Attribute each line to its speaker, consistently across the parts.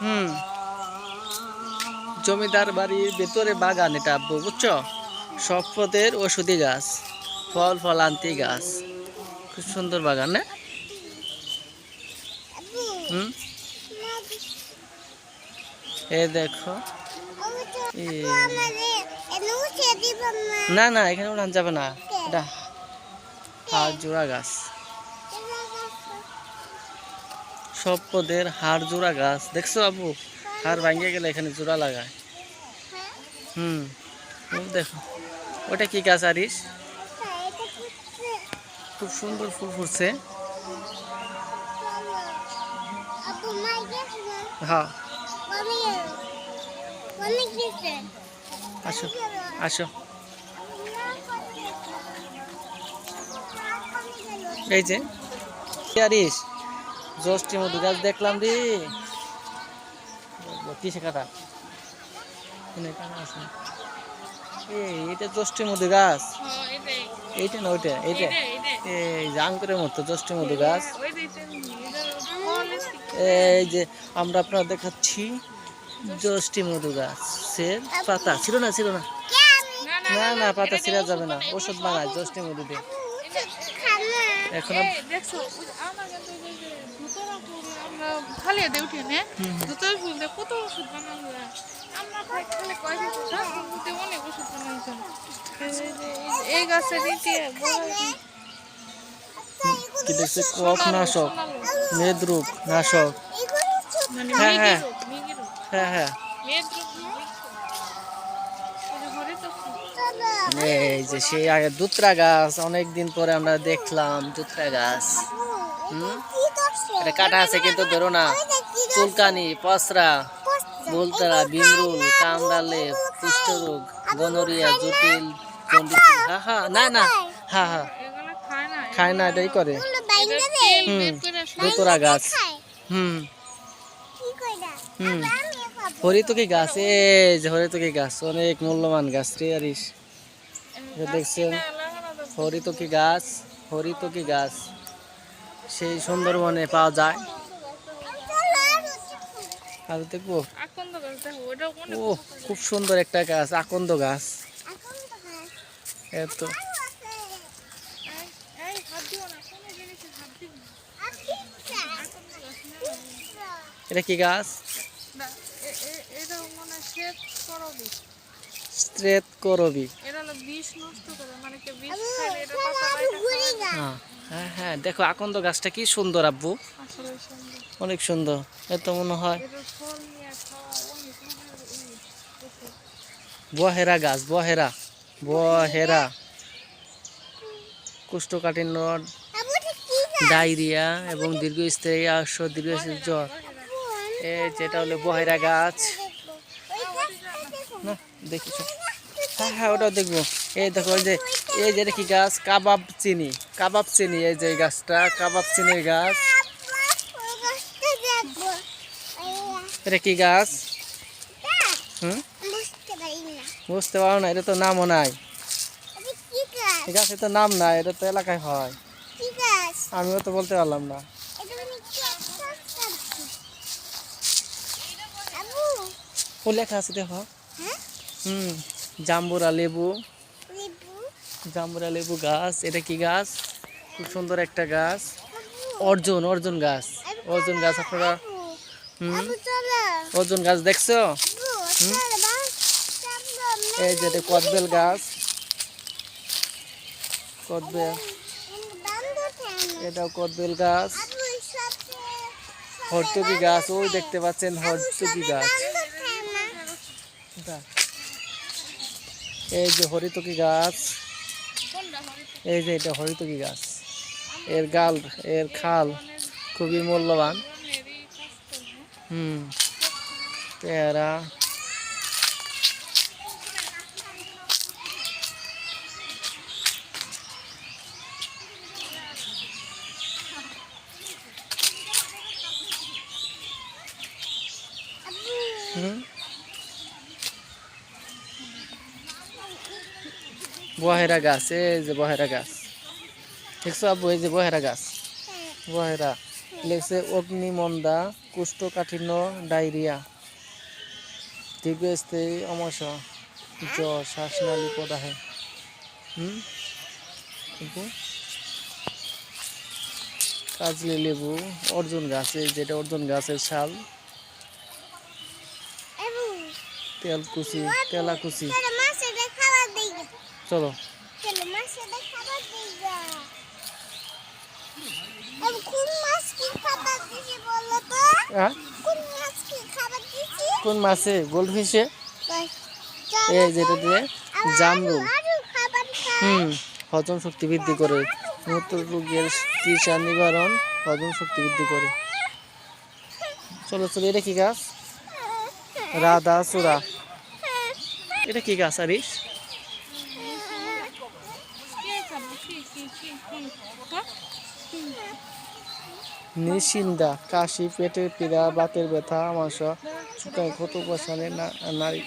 Speaker 1: হুম। জমিদার বাড়ির ভেতরে বাগান এটা, আব্বু, বুঝছ? সব পদের ওষুধি গাছ, ফল ফল ফলান্তি গাছ। খুব সুন্দর বাগান, না? হুম? এ দেখো। না না, এখানে উড়ান যাবে না। এটা হাড় জোড়া গাছ। সব পদের হাড় জোড়া গাছ। দেখছ আবু হাড় ভাঙিয়ে গেলে এখানে জোড়া লাগায়। হুম। দেখো। ওটা কি গাছ আরিস খুব সুন্দর ফুল ফুটছে। হ্যাঁ। আসো আসো। এই যে আরিস জ্যৈষ্ঠী মধু গাছ দেখলাম রে কিসে কাটা এটা জ্যৈষ্ঠী মধু গাছ। এইটা না, ওইটা, এইটা। এই যে আঙ্কুরের মতো জ্যৈষ্ঠী মধু গাছ। এই যে আমরা আপনার দেখাচ্ছি জ্যৈষ্ঠী মধু গাছের পাতা, ছিল না ছিল না? না না, পাতা ছিঁড়া যাবে না। ওষুধ বানায় জ্যৈষ্ঠী মধু দিয়ে। এখন আব-
Speaker 2: খালি দে উঠে নে।
Speaker 1: হুম, হুম।
Speaker 2: ফুল দিয়ে কত ওষুধ বানানো আমরা খাই খালি কয় কথা কিন্তু অনেক ওষুধ বানাইছেন এই গাছের ইটি
Speaker 1: কি দেখছে? কফ নাশক নাশক।
Speaker 2: মানে
Speaker 1: হ্যাঁ, হ্যাঁ। হ্যাঁ হ্যাঁ।
Speaker 2: এই যে
Speaker 1: সেই আগে দুত্রা গাছ অনেকদিন পরে আমরা দেখলাম দুত্রা গাছ। এটা কাটা আছে কিন্তু ধরো না। চুলকানি, পসরা বুলতারা বিমরুল কামড়ালে, কুষ্ঠরোগ, গনোরিয়া, জটিল হ্যাঁ হ্যাঁ না না। হ্যাঁ হ্যাঁ
Speaker 2: খায় না,
Speaker 1: এটাই করে। হুম দুতরা গাছ। হুম। হুম। হরিতকি গাছ এই যে হরিতকি গাছ, অনেক মূল্যবান গাছ, রে আরিস দেখছেন। হরিতকি গাছ হরিতকি গাছ। সেই সুন্দরবনে পাওয়া যায় আর দেখব ও খুব সুন্দর একটা গাছ, আকন্দ গাছ এত। এটা কি গাছ
Speaker 2: এটা মনে হয়।
Speaker 1: স্ট্রেট করবি।
Speaker 2: এটা হলো বিষ নষ্ট করে, মানে যায়।
Speaker 1: হ্যাঁ হ্যাঁ হ্যাঁ দেখো আকন্দ গাছটা কি সুন্দর আব্বু। অনেক সুন্দর এত মনে হয়। বহেরা গাছ বহেরা বহেরা। কোষ্ঠকাঠিন্য ডায়রিয়া এবং দীর্ঘস্থায়ী আস দীর্ঘস্থায়ী জ্বর। এই যেটা হলো বহেরা গাছ। না দেখি হ্যাঁ হ্যাঁ ওটাও দেখব। এই দেখো যে, এই যে এটা কি গাছ? কাবাব চিনি। কাবাব চিনি, এই যে গাছটা, কাবাব চিনির গাছ। এটা কি গাছ? হুম? বুঝতে পারো না, এটা তো নামও নাই। এই গাছের তো নাম নাই, এটা তো এলাকায় হয়। আমিও তো বলতে পারলাম না। ও লেখা আছে দেখো। হুম জাম্বুরা লেবু। জাম্বুরা লেবু গাছ এটা কি গাছ? খুব সুন্দর একটা গাছ। অর্জুন অর্জুন গাছ। অর্জুন গাছ আপনারা হুম? অর্জুন গাছ দেখছ? এই যে এটা কদবেল গাছ। কদবেল। এটাও কদবেল গাছ। হরতুকি গাছ ওই দেখতে পাচ্ছেন হরতুকি গাছ। এই যে হরিতকি গাছ। এই যে এটা হরিতকি গাছ। এর গাল, এর খাল খুবই মূল্যবান। হুম। পেয়ারা। হুম। বহেরা গাছ এই যে বহেরা গাছ। দেখছ আব্বু এই যে বহেরা গাছ। বহেরা লেগছে অগ্নিমন্দা কুষ্ঠকাঠিন্য ডায়রিয়া। দীর্ঘস্থায়ী অমসা জ্বর শ্বাসনালী প্রদাহে। হুম? কাজলি লেবু অর্জুন গাছে যেটা অর্জুন গাছের ছাল তেলকুচি তেলাকুচি। চলো। হ্যাঁ? কোন মাছে গোল্ড ফিশে এই যেটা দিয়ে জামরুল। হুম হজম শক্তি বৃদ্ধি করে। মূত্র রোগের তৃষা নিবারণ হজম শক্তি বৃদ্ধি করে। চলো চলো এটা কি গাছ? রাধা চূড়া এটা কি গাছ আরিস
Speaker 2: কে খাব কি কি কি কি হ্যাঁ?
Speaker 1: নিশিন্দা কাশি পেটের পীড়া বাতের ব্যথা আমাশা শুকায় ক্ষত বসানে নারী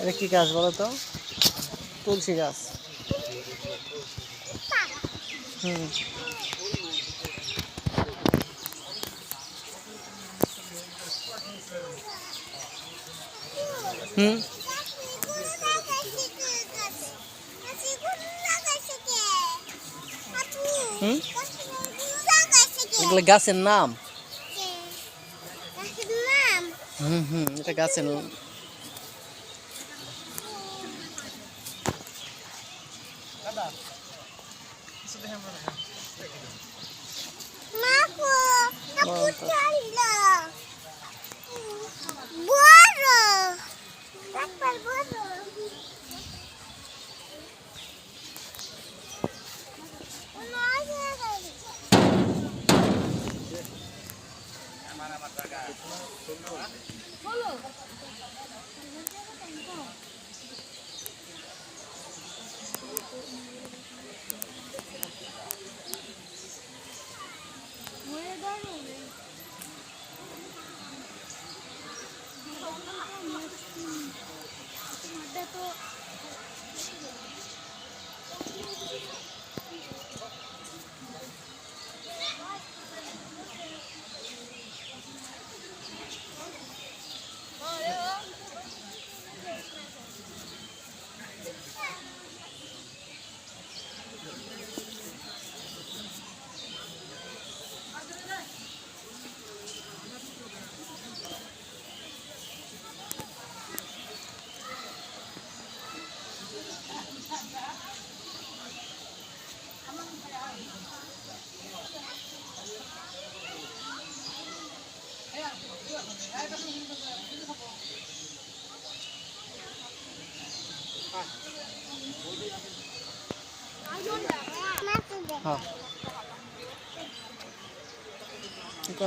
Speaker 1: এটা কি গাছ বলো তো? তুলসী গাছ। হুম। হুম হুম এগুলো গাছের নাম হুম হুম এটা গাছের নাম হ্যাঁ।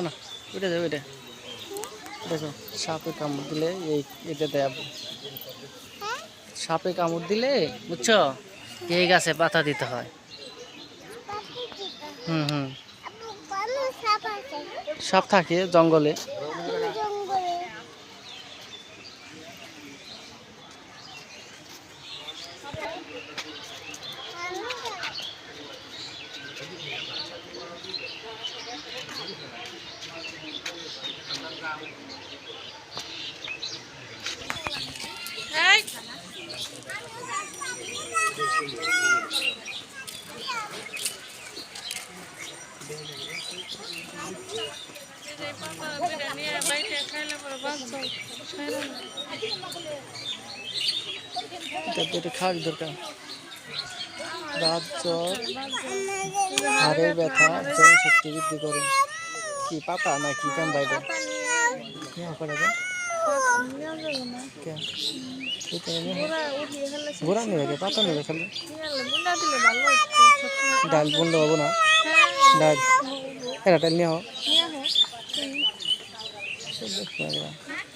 Speaker 1: না, উঠে যাবে এটা দেখো, সাপে কামড় দিলে এই এটা দেব সাপে কামড় দিলে, বুঝছ? এই গাছে পাতা দিতে হয়। হুম হুম। সাপ থাকে জঙ্গলে।
Speaker 2: না।
Speaker 1: এটা খাওয়ার দরকার। দাঁত জ্বর হাড়ের ব্যথা জন শক্তি বৃদ্ধি করে। কি পাতা না কি কাম বাইরে কি গোড়া নেবে পাতা নেবে খালি ডাল বন্ধ হব না। ডাল। এটা ডাল নিয়ে হো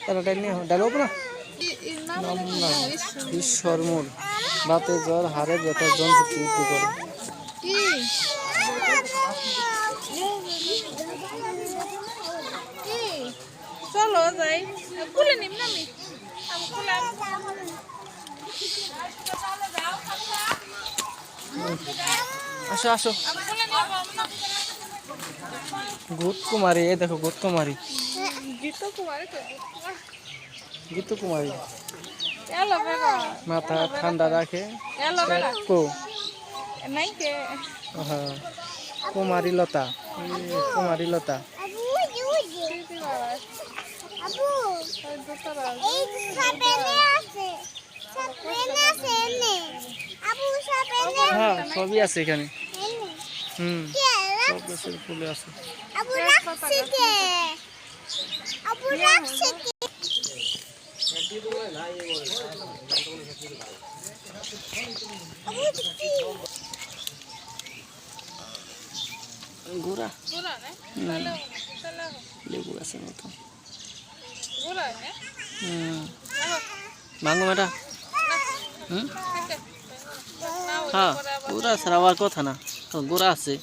Speaker 1: এটা ডাল নিয়ে হো ডাল হব না? বাতে জ্বর ব্যথা বৃদ্ধি করে?
Speaker 2: কি? চলো যাই। নিম না
Speaker 1: আসো আসো। গুত কুমারী এই দেখো গুত কুমারী
Speaker 2: গীত কুমারী
Speaker 1: কুমারী মাথা ঠান্ডা রাখে। কো।
Speaker 2: নাই কে
Speaker 1: হ্যাঁ কুমারী লতা এই
Speaker 2: দিদি বাবা ওই দোতরা
Speaker 1: হ্যাঁ সবই আছে এখানে। হুম। সব গাছের ফুলে আছে। লেবু। গাছের মতো।
Speaker 2: নে
Speaker 1: মেটা হুম?
Speaker 2: না
Speaker 1: হ্যাঁ গোড়া আর কথা না। তো গোড়া আছে।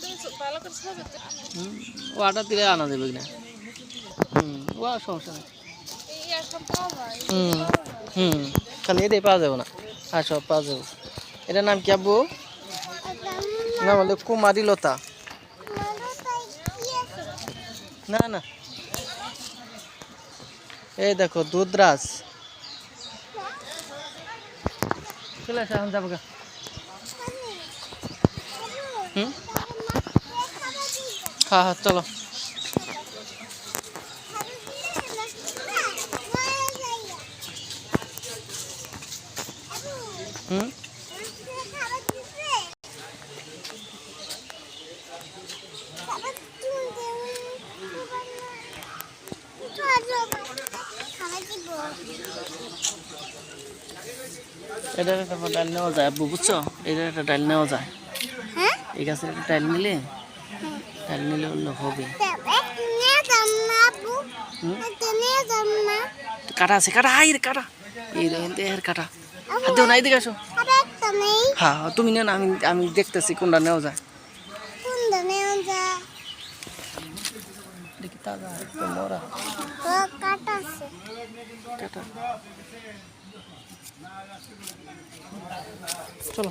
Speaker 2: তুমি ভালো করে খাবে তো
Speaker 1: হুম ও আটা দিলে আনা দেবে কিনা? হুম ও সমস্যা নেই। হুম হুম খালি এটাই পাওয়া যাবে না। আর সব পাওয়া যাবে। এটার নাম কি আব্বু? নাম হলো কুমারী লতা। না না। এই দেখো দুধরাজ। চলে আসো এখন যাব গা। হুম? হ্যাঁ হ্যাঁ চলো। হুম? এটার একটা ডাল নেওয়া যায় আব্বু বুঝছ? এটার একটা ডাল নেওয়া যায়।
Speaker 3: হ্যাঁ?
Speaker 1: এই গাছের একটা ডাল নিলে ডাল নিলে অন্য হবে। কাটা আছে কাটা হাই কাটা। এই দেহের কাটা। হাত দেও না এদিকে আসো। হ্যাঁ তুমি না আমি আমি দেখতেছি কোনটা নেওয়া যায়। দেখি তাজা মরা কাটা চলো।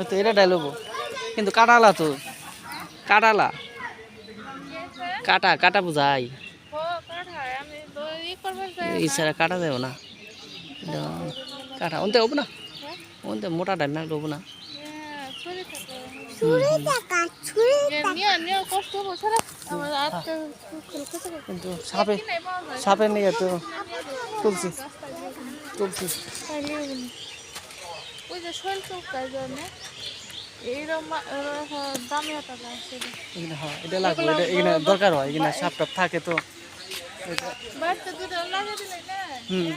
Speaker 1: তো এটা ডাইলবো কিন্তু কাটালা তো। কাটালা কাটা কাটা বুঝাই।
Speaker 2: ও কাঠায় আমি তো ই করবে যাই
Speaker 1: এই ছাড়া কাটা যাবে না। এটা কাটা ওনতে হব না। ওনতে মোটা ডাল না হব না
Speaker 2: ছুরি থাকে
Speaker 1: হুম, হুম।
Speaker 2: নিয়ে নিয়ে কষ্ট হব সারা আমার হাতটা খুলতে থাকে
Speaker 1: কিন্তু সাপে
Speaker 2: নাই পাওয়া যায়।
Speaker 1: সাপের নিয়ে তো তুলছি। তুলছি।
Speaker 2: ওই যে শৈল চৌকার জন্য।
Speaker 1: হ্যাঁ এটা। লাগবে এটা এখানে দরকার হয় এখানে সাপ টাপ থাকে তো।
Speaker 2: বাড়িতে দুটো লাগিয়ে দিলে না?
Speaker 1: হুম।